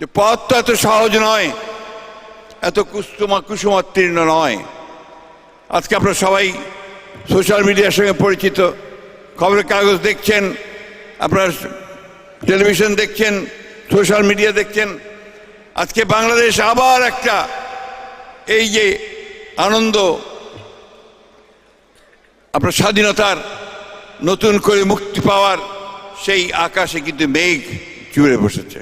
যে পথ তো এত সহজ নয়, এত কুষ্টমা কুসুমাত্তীর্ণ নয়। আজকে আপনারা সবাই সোশ্যাল মিডিয়ার সঙ্গে পরিচিত, খবরের কাগজ দেখছেন, আপনার টেলিভিশন দেখছেন, সোশ্যাল মিডিয়া দেখছেন। আজকে বাংলাদেশ আবার একটা এই যে আনন্দ, আপনার স্বাধীনতার নতুন করে মুক্তি পাওয়ার সেই আকাশে কিন্তু মেঘ চুড়ে বসেছে।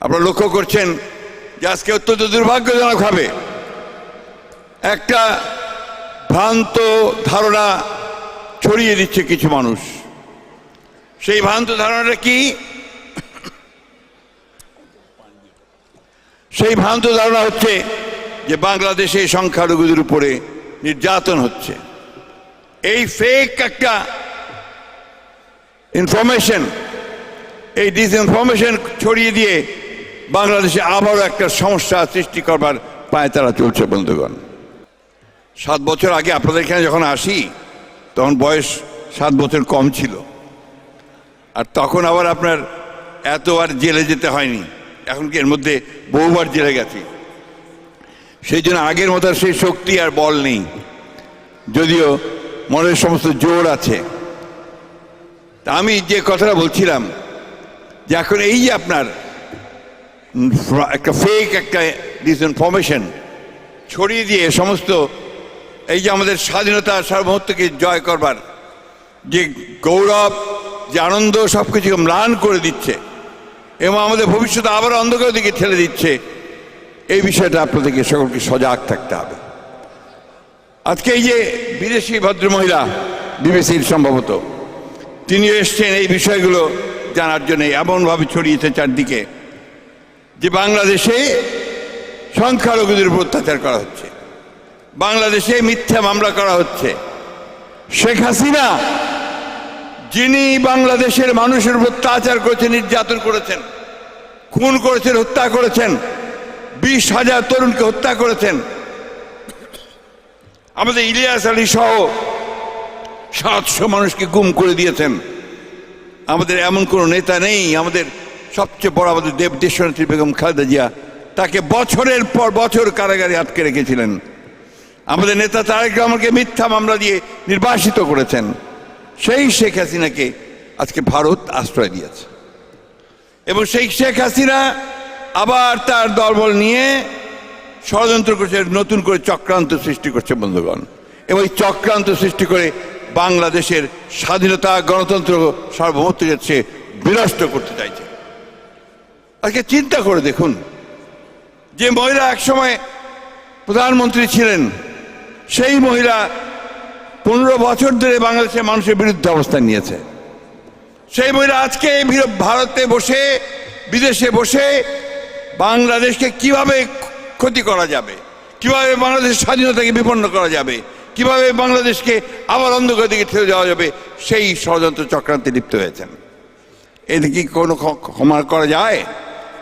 আপনারা লক্ষ্য করছেন যে আজকে অত্যন্ত দুর্ভাগ্যজনক হবে একটা ভ্রান্ত ধারণা ছড়িয়ে দিচ্ছে কিছু মানুষ। সেই ভ্রান্ত ধারণাটা কি? সেই ভ্রান্ত ধারণা হচ্ছে যে বাংলাদেশে সংখ্যালঘুদের উপরে নির্যাতন হচ্ছে। এই ফেক একটা ইনফরমেশন এই ডিসইনফরমেশন ছড়িয়ে দিয়ে বাংলাদেশে আবারও একটা সমস্যা সৃষ্টি করবার পায়ে তারা চলছে, বন্ধুগণ। সাত বছর আগে আপনাদের এখানে যখন আসি, তখন বয়স সাত বছর কম ছিল। আর তখন আবার আপনার এতবার জেলে যেতে হয়নি। এখন কি এর মধ্যে বহুবার জেলে গেছি। সেই জন্য আগের মতো আর সেই শক্তি আর বল নেই। যদিও মনের সমস্ত জোর আছে। আমি যে কথাটা বলছিলাম, যে এখন এই যে আপনার একটা ফেক একটা ডিসইনফরমেশন ছড়িয়ে দিয়ে সমস্ত এই যে আমাদের স্বাধীনতা সার্বভৌমত্বকে জয় করবার যে গৌরব, যে আনন্দ সব কিছুকে ম্লান করে দিচ্ছে এবং আমাদের ভবিষ্যতে আবার অন্ধকার দিকে ঠেলে দিচ্ছে, এই বিষয়টা আপনাদেরকে সকলকে সজাগ থাকতে হবে। আজকে এই যে বিদেশি ভদ্রমহিলা বিবিসির সম্ভবত তিনি এসছেন এই বিষয়গুলো জানার জন্য, এমনভাবে ছড়িয়েছে চারদিকে। যে বাংলাদেশে সংখ্যালঘুদের উপর অত্যাচার করা হচ্ছে, বাংলাদেশে মিথ্যা মামলা করা হচ্ছে। শেখ হাসিনা, যিনি বাংলাদেশের মানুষের উপর অত্যাচার করেছেন, নির্যাতন করেছেন, খুন করেছেন, হত্যা করেছেন, বিশ হাজার তরুণকে হত্যা করেছেন, আমাদের ইলিয়াস আলী সহ সাতশো মানুষকে গুম করে দিয়েছেন। আমাদের এমন কোনো নেতা নেই, আমাদের সবচেয়ে বড় আমাদের দেব দেশনেত্রী বেগম খালেদা জিয়া, তাকে বছরের পর বছর কারাগারে আটকে রেখেছিলেন। আমাদের নেতা তারেক রহমানকে মিথ্যা মামলা দিয়ে নির্বাসিত করেছেন। সেই শেখ হাসিনাকে আজকে ভারত আশ্রয় দিয়েছে। এবং সেই শেখ হাসিনা আবার তার দলবল নিয়ে ষড়যন্ত্র করছে, নতুন করে চক্রান্ত সৃষ্টি করছে বন্ধুগণ। এবং এই চক্রান্ত সৃষ্টি করে বাংলাদেশের স্বাধীনতা, গণতন্ত্র সার্বভৌমত্ব যাচ্ছে বিনষ্ট করতে চাইছে। আজকে চিন্তা করে দেখুন যে মহিলা একসময় প্রধানমন্ত্রী ছিলেন, সেই মহিলা পনেরো বছর ধরে বাংলাদেশের মানুষের বিরুদ্ধে অবস্থান নিয়েছে। সেই মহিলা আজকে ভারতে বসে, বিদেশে বসে বাংলাদেশকে কীভাবে ক্ষতি করা যাবে, কীভাবে বাংলাদেশের স্বাধীনতাকে বিপন্ন করা যাবে, কীভাবে বাংলাদেশকে আবার অন্ধকার দিকে ঠেলে যাওয়া যাবে, সেই ষড়যন্ত্র চক্রান্তে লিপ্ত হয়েছেন। এদের কি কোনো ক্ষমা করা যায়?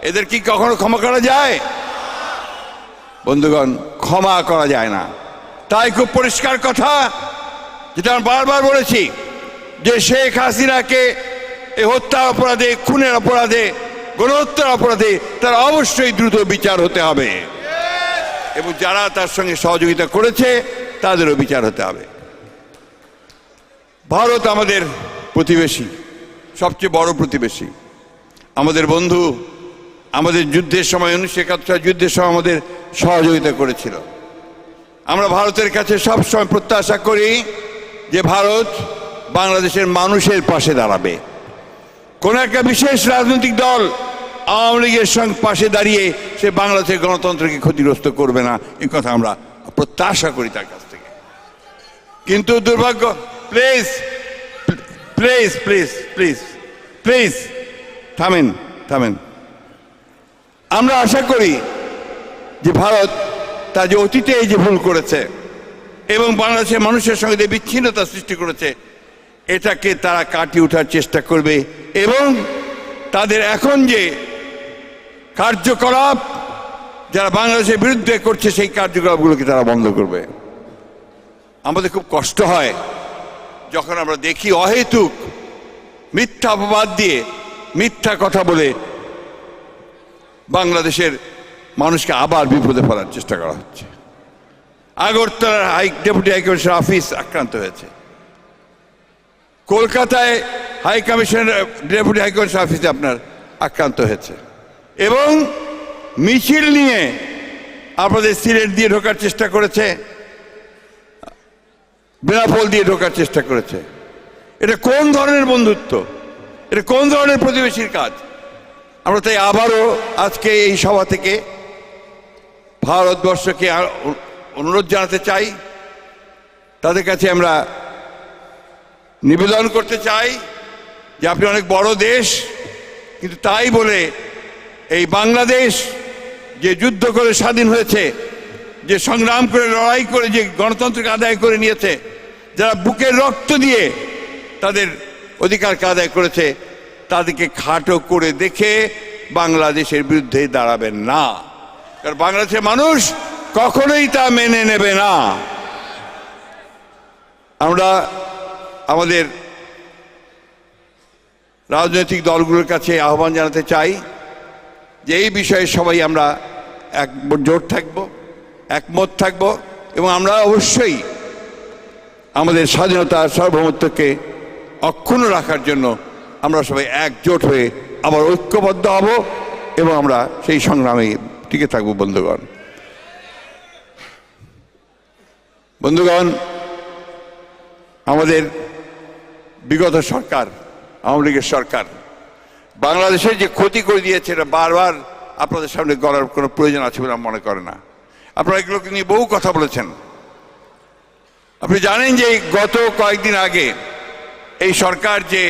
এদের কি কখনো ক্ষমা করা যায়? বন্ধুগণ, ক্ষমা করা যায় না। তাই খুব পরিষ্কার কথা যেটা আমি বারবার বলেছি, যে শেখ হাসিনাকে এই হত্যার অপরাধে, খুনের অপরাধে, গণহত্যার অপরাধে তার অবশ্যই দ্রুত বিচার হতে হবে। এবং যারা তার সঙ্গে সহযোগিতা করেছে, তাদেরও বিচার হতে হবে। ভারত আমাদের প্রতিবেশী, সবচেয়ে বড় প্রতিবেশী। আমাদের বন্ধু আমাদের যুদ্ধের সময়, উনিশশো একাত্তর যুদ্ধের সময় আমাদের সহযোগিতা করেছিল। আমরা ভারতের কাছে সব সময় প্রত্যাশা করি যে ভারত বাংলাদেশের মানুষের পাশে দাঁড়াবে। কোন একটা বিশেষ রাজনৈতিক দল আওয়ামী লীগের সঙ্গে পাশে দাঁড়িয়ে সে বাংলাদেশের গণতন্ত্রকে ক্ষতিগ্রস্ত করবে না, এই কথা আমরা প্রত্যাশা করি তার কাছ থেকে। কিন্তু দুর্ভাগ্য please please please please please, থামেন থামেন। আমরা আশা করি যে ভারত তার যে অতীতে এই যে ভুল করেছে এবং বাংলাদেশের মানুষের সঙ্গে যে বিচ্ছিন্নতা সৃষ্টি করেছে, এটাকে তারা কাটিয়ে ওঠার চেষ্টা করবে এবং তাদের এখন যে কার্যকলাপ যারা বাংলাদেশের বিরুদ্ধে করছে, সেই কার্যকলাপগুলোকে তারা বন্ধ করবে। আমাদের খুব কষ্ট হয় যখন আমরা দেখি অহেতুক মিথ্যা অপবাদ দিয়ে মিথ্যা কথা বলে বাংলাদেশের মানুষকে আবার বিপদে ফেলার চেষ্টা করা হচ্ছে। আগরতলার হাই, ডেপুটি হাইকমিশনার অফিস আক্রান্ত হয়েছে। কলকাতায় হাই কমিশনার, ডেপুটি হাইকমিশনার অফিসে আপনার আক্রান্ত হয়েছে। এবং মিছিল নিয়ে আপনাদের সিলেট দিয়ে ঢোকার চেষ্টা করেছে, বেনাপোল দিয়ে ঢোকার চেষ্টা করেছে। এটা কোন ধরনের বন্ধুত্ব? এটা কোন ধরনের প্রতিবেশীর কাজ? আমরা তাই আবারও আজকে এই সভা থেকে ভারতবর্ষকে অনুরোধ জানাতে চাই। তাদের কাছে আমরা নিবেদন করতে চাই যে আপনি অনেক বড় দেশ, কিন্তু তাই বলে এই বাংলাদেশ যে যুদ্ধ করে স্বাধীন হয়েছে, যে সংগ্রাম করে, লড়াই করে, যে গণতন্ত্রকে আদায় করে নিয়েছে, যারা বুকের রক্ত দিয়ে তাদের অধিকারকে আদায় করেছে তাদেরকে খাটো করে দেখে বাংলাদেশের বিরুদ্ধে দাঁড়াবেন না। কারণ বাংলাদেশের মানুষ কখনোই তা মেনে নেবে না। আমরা আমাদের রাজনৈতিক দলগুলোর কাছে আহ্বান জানাতে চাই যে এই বিষয়ে সবাই আমরা এক জোট থাকব, একমত থাকব এবং আমরা অবশ্যই আমাদের স্বাধীনতা সার্বভৌমত্বকে অক্ষুণ্ণ রাখার জন্য আমরা সবাই একজোট হয়ে আবার ঐক্যবদ্ধ হব এবং আমরা সেই সংগ্রামে টিকে থাকব, বন্ধুগণ। বন্ধুগণ, আমাদের বিগত সরকার, আওয়ামী লীগের সরকার, বাংলাদেশের যে ক্ষতি করে দিয়েছে এটা বারবার আপনাদের সামনে করার কোনো প্রয়োজন আছে বলে মনে করে না। আপনারা এগুলোকে নিয়ে বহু কথা বলেছেন। আপনি জানেন যে গত কয়েকদিন আগে এই সরকার যে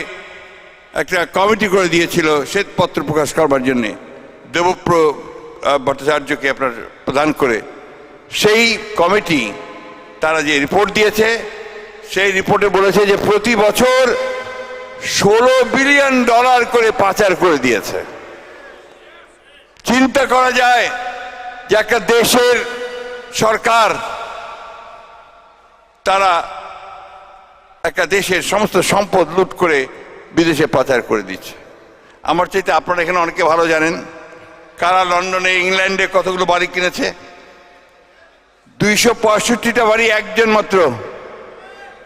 একটা কমিটি করে দিয়েছিল শ্বেতপত্র প্রকাশ করবার জন্যে। দেবপ্র ভট্টাচার্যকে আপনার প্রদান করে। সেই কমিটি তারা যে রিপোর্ট দিয়েছে, সেই রিপোর্টে বলেছে যে প্রতি বছর ষোলো বিলিয়ন ডলার করে পাচার করে দিয়েছে। চিন্তা করা যায় যে একটা দেশের সরকার তারা একটা দেশের সমস্ত সম্পদ লুট করে বিদেশে পাচার করে দিচ্ছে। আমার চাইতে আপনারা এখানে অনেকে ভালো জানেন। কারা লন্ডনে, ইংল্যান্ডে কতগুলো বাড়ি কিনেছে? দুইশো পঁয়ষট্টিটা বাড়ি একজন মাত্র।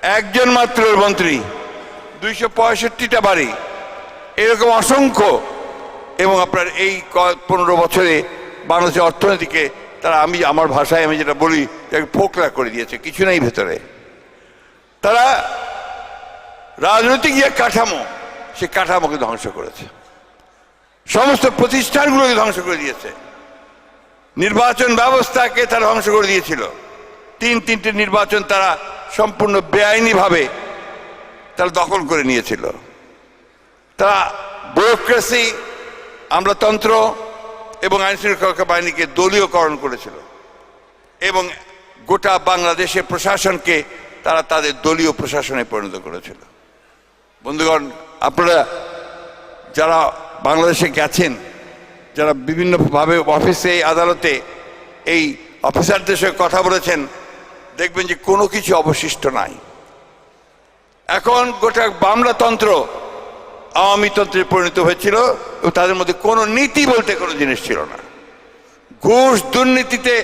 একজন মাত্র মন্ত্রী। দুইশো পঁয়ষট্টিটা বাড়ি। এরকম অসংখ্য। এবং আপনার এই পনেরো বছরে বাংলাদেশের অর্থনীতিকে তারা আমি, আমার ভাষায় আমি যেটা বলি ফোকলা করে দিয়েছে। কিছু নেই ভেতরে। তারা রাজনৈতিক যে কাঠামো সে কাঠামোকে ধ্বংস করেছে। সমস্ত প্রতিষ্ঠানগুলোকে ধ্বংস করে দিয়েছে। নির্বাচন ব্যবস্থাকে তারা ধ্বংস করে দিয়েছিল। তিন তিনটে নির্বাচন তারা সম্পূর্ণ বেআইনিভাবে তারা দখল করে নিয়েছিল। তারা ব্যুরোক্রেসি আমলাতন্ত্র এবং আইন শৃঙ্খলা বাহিনীকে দলীয়করণ করেছিল এবং গোটা বাংলাদেশের প্রশাসনকে তারা তাদের দলীয় প্রশাসনে পরিণত করেছিল। বন্ধুগণ আপনারা যারা বাংলাদেশে গেছেন, যারা বিভিন্নভাবে অফিসে, আদালতে এই অফিসারদের সঙ্গে কথা বলেছেন, দেখবেন যে কোনো কিছু অবশিষ্ট নাই। এখন গোটা বামলাতন্ত্র আওয়ামী তন্ত্রে পরিণত হয়েছিল, এবং তাদের মধ্যে কোনো নীতি বলতে কোনো জিনিস ছিল না। ঘুষ দুর্নীতিতে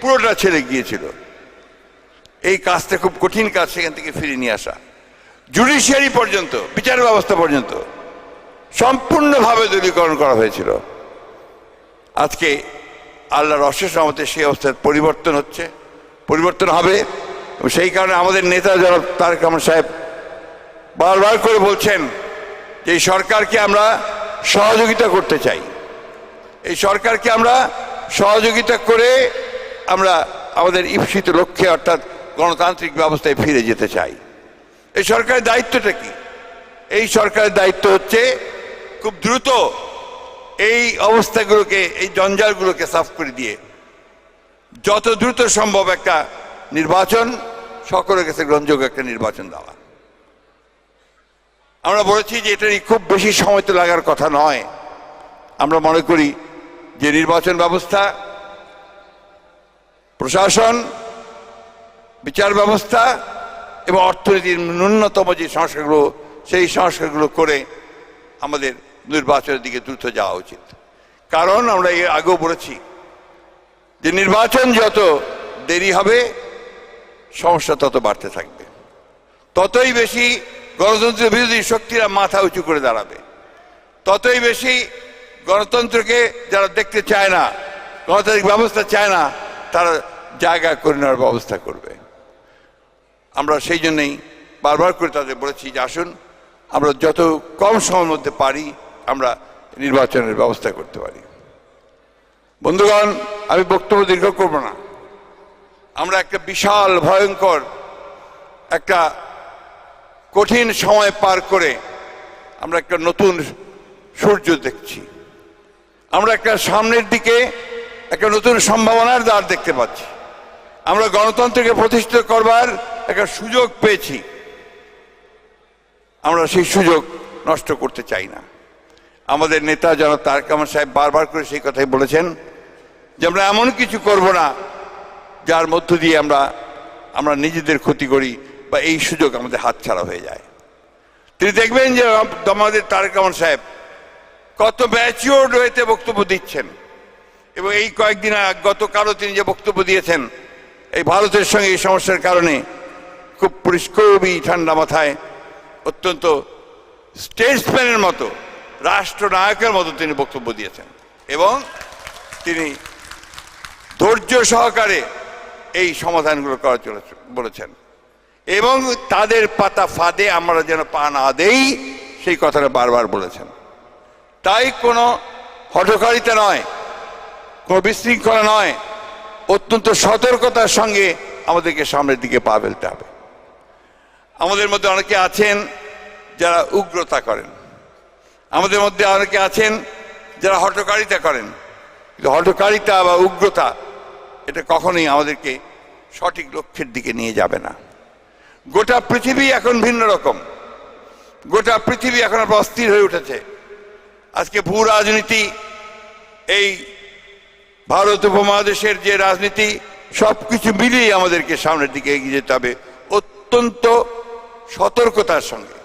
পুরোটা ছেড়ে গিয়েছিল। এই কাজটা খুব কঠিন কাজ, সেখান থেকে ফিরিয়ে নিয়ে আসা। জুডিশিয়ারি পর্যন্ত, বিচার ব্যবস্থা পর্যন্ত সম্পূর্ণভাবে দলীয়করণ করা হয়েছিল। আজকে আল্লাহর অশেষ আমাদের সেই অবস্থার পরিবর্তন হচ্ছে, পরিবর্তন হবে। সেই কারণে আমাদের নেতা যারা, তারেক রহমান সাহেব বারবার করে বলছেন যে এই সরকারকে আমরা সহযোগিতা করতে চাই। এই সরকারকে আমরা সহযোগিতা করে আমরা আমাদের ঈপ্সিত লক্ষ্যে অর্থাৎ গণতান্ত্রিক ব্যবস্থায় ফিরে যেতে চাই। এই সরকারের দায়িত্বটা কি? এই সরকারের দায়িত্ব হচ্ছে খুব দ্রুত এই অবস্থাগুলোকে, এই জঞ্জালগুলোকে সাফ করে দিয়ে যত দ্রুত সম্ভব একটা নির্বাচন, সকলের কাছে গ্রহণযোগ্য একটা নির্বাচন দেওয়া। আমরা বলেছি যে এটা খুব বেশি সময় তো লাগার কথা নয়। আমরা মনে করি যে নির্বাচন ব্যবস্থা, প্রশাসন, বিচার ব্যবস্থা এবং অর্থনীতির ন্যূনতম যে সংস্কারগুলো, সেই সংস্কারগুলো করে আমাদের নির্বাচনের দিকে দ্রুত যাওয়া উচিত। কারণ আমরা এর আগেও বলেছি যে নির্বাচন যত দেরি হবে, সমস্যা তত বাড়তে থাকবে। ততই বেশি গণতন্ত্রের বিরোধী শক্তিরা মাথা উঁচু করে দাঁড়াবে। ততই বেশি গণতন্ত্রকে যারা দেখতে চায় না, গণতান্ত্রিক ব্যবস্থা চায় না, তারা জায়গা করে নেওয়ার ব্যবস্থা করবে। আমরা সেই জন্যেই বারবার করে তাদের বলেছি যে আসুন, আমরা যত কম সময়ের মধ্যে পারি, আমরা নির্বাচনের ব্যবস্থা করতে পারি। বন্ধুগণ, আমি বক্তব্য দীর্ঘ করব না। আমরা একটা বিশাল, ভয়ঙ্কর, একটা কঠিন সময় পার করে আমরা একটা নতুন সূর্য দেখছি। আমরা একটা সামনের দিকে একটা নতুন সম্ভাবনার দ্বার দেখতে পাচ্ছি। আমরা গণতন্ত্রকে প্রতিষ্ঠিত করবার একটা সুযোগ পেয়েছি। আমরা সেই সুযোগ নষ্ট করতে চাই না। আমাদের নেতা যেন তারেক রহমান সাহেব বারবার করে সেই কথাই বলেছেন যে আমরা এমন কিছু করব না, যার মধ্য দিয়ে আমরা আমরা নিজেদের ক্ষতি করি বা এই সুযোগ আমাদের হাতছাড়া হয়ে যায়। তিনি দেখবেন যে আমাদের তারেক রহমান সাহেব কত ম্যাচিওর্ড হয়েতে বক্তব্য দিচ্ছেন এবং এই কয়েকদিন গতকালও তিনি যে বক্তব্য দিয়েছেন, এই ভারতের সঙ্গে এই সমস্যার কারণে খুব পরিষ্কবই ঠান্ডা মাথায়, অত্যন্ত স্টেটসম্যানের মতো, রাষ্ট্রনায়কের মতো তিনি বক্তব্য দিয়েছেন। এবং তিনি ধৈর্য সহকারে এই সমাধানগুলো করা চলেছে, বলেছেন। এবং তাদের পাতা ফাঁদে আমরা যেন পা না দেই, সেই কথাটা বারবার বলেছেন। তাই কোনো হঠকারিতা নয়, কোনো বিশৃঙ্খলা নয়, অত্যন্ত সতর্কতার সঙ্গে আমাদেরকে সামনের দিকে পা ফেলতে হবে। আমাদের মধ্যে অনেকে আছেন যারা উগ্রতা করেন। আমাদের মধ্যে অনেকে আছেন যারা হঠকারিতা করেন। কিন্তু হঠকারিতা বা উগ্রতা, এটা কখনোই আমাদেরকে সঠিক লক্ষ্যের দিকে নিয়ে যাবে না। গোটা পৃথিবী এখন ভিন্ন রকম। গোটা পৃথিবী এখন আবার অস্থির হয়ে উঠেছে। আজকে ভূ রাজনীতি, এই ভারত উপমহাদেশের যে রাজনীতি সব কিছু মিলিয়ে আমাদেরকে সামনের দিকে এগিয়ে যেতে হবে। অত্যন্ত সতর্কতার সঙ্গে